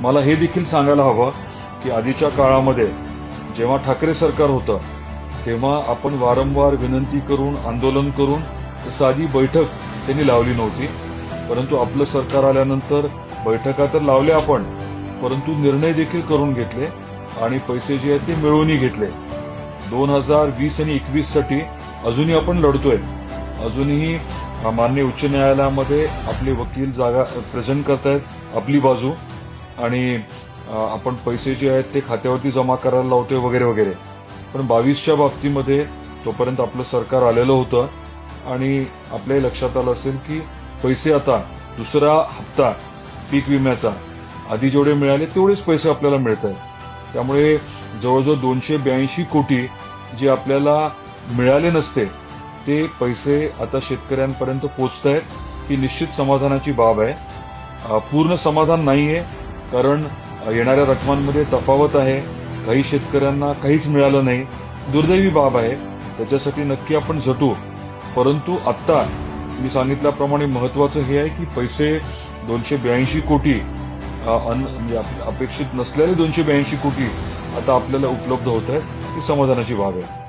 मला हे देखील सांगायला हवं की आधीच्या काळामध्ये जेव्हा ठाकरे सरकार होतं तेव्हा आपण वारंवार विनंती करून आंदोलन करून साधी बैठक त्यांनी लावली नव्हती. परंतु आपलं सरकार आल्यानंतर बैठका तर लावल्या आपण परंतु निर्णय देखील करून घेतले आणि पैसे जे आहेत ते मिळवूनही घेतले. दोन हजार वीस आणि एकवीससाठी अजूनही आपण लढतोय. अजूनही अ, माननीय उच्च न्यायालयामध्ये आपले वकील जागा प्रेझेंट करतायत आपली बाजू. आणि आपण पैसे जे आहेत ते खात्यावरती जमा करायला लावतोय वगैरे वगैरे. पण बावीसच्या बाबतीमध्ये तोपर्यंत आपलं सरकार आलेलं होतं. आणि आपल्याही लक्षात आलं असेल की पैसे आता दुसरा हप्ता पीक विम्याचा आधी जेवढे मिळाले तेवढेच पैसे आपल्याला मिळत आहेत त्यामुळे जवळजवळ दोनशे ब्याऐंशी कोटी जे आपल्याला मिळाले नसते ते पैसे आता शेतकऱ्यांपर्यंत पोचत आहेत ही निश्चित समाधानाची बाब आहे. पूर्ण समाधान नाहीये. कारण येणाऱ्या रकमांमध्ये तफावत आहे काही शेतकऱ्यांना काहीच मिळालं नाही. दुर्दैवी बाब आहे. त्याच्यासाठी नक्की आपण झटू. परंतु आत्ता मी सांगितल्याप्रमाणे महत्वाचं हे आहे की पैसे दोनशे ब्याऐंशी कोटी अन- म्हणजे अपेक्षित नसलेले दोनशे ब्याऐंशी कोटी आता आपल्याला उपलब्ध होत आहेत ही समाधानाची बाब आहे.